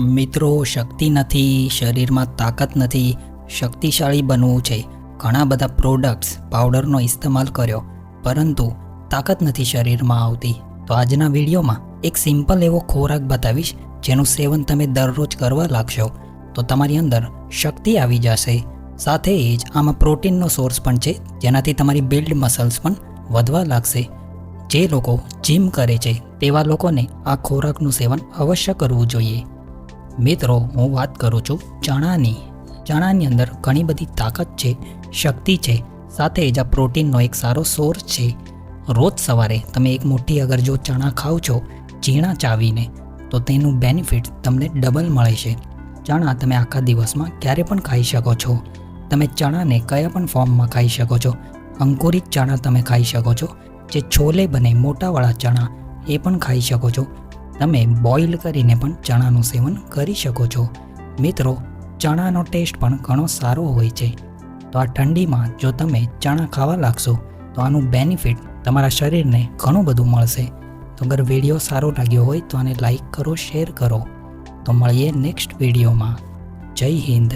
મિત્રો, શક્તિ નથી, શરીરમાં તાકાત નથી, શક્તિશાળી બનવું છે. ઘણા બધા પ્રોડક્ટ્સ પાવડરનો ઇસ્તેમાલ કર્યો, પરંતુ તાકાત નથી શરીરમાં આવતી. તો આજના વિડીયોમાં એક સિમ્પલ એવો ખોરાક બતાવીશ, જેનું સેવન તમે દરરોજ કરવા લાગશો. તો તમારી અંદર શક્તિ આવી જશે. સાથે જ આમાં પ્રોટીનનો સોર્સ પણ છે, જેનાથી તમારી બિલ્ડ મસલ્સ પણ વધવા લાગશે. જે લોકો જીમ કરે છે, તેવા લોકોને આ ખોરાકનું સેવન અવશ્ય કરવું જોઈએ. મિત્રો, હું વાત કરું છું ચણાની. ચણાની અંદર ઘણી બધી તાકાત છે, શક્તિ છે, સાથે જ આ પ્રોટીનનો એક સારો સોર્સ છે. રોજ સવારે તમે એક મુઠ્ઠી અગર જો ચણા ખાઓ છો, ઝીણા ચાવીને, તો તેનું બેનિફિટ તમને ડબલ મળે છે. ચણા તમે આખા દિવસમાં ક્યારે પણ ખાઈ શકો છો. તમે ચણાને કયા પણ ફોર્મમાં ખાઈ શકો છો. અંકુરિત ચણા તમે ખાઈ શકો છો. જે છોલે બને, મોટાવાળા ચણા, એ પણ ખાઈ શકો છો. તમે બોઇલ કરીને પણ ચણાનું સેવન કરી શકો છો. મિત્રો, ચણાનો ટેસ્ટ પણ ઘણો સારો હોય છે. તો આ ઠંડીમાં જો તમે ચણા ખાવા લાગશો, તો આનું બેનિફિટ તમારા શરીરને ઘણું બધું મળશે. તો અગર વીડિયો સારો લાગ્યો હોય તો આને લાઈક કરો, શેર કરો. તો મળીએ નેક્સ્ટ વિડીયોમાં. જય હિન્દ.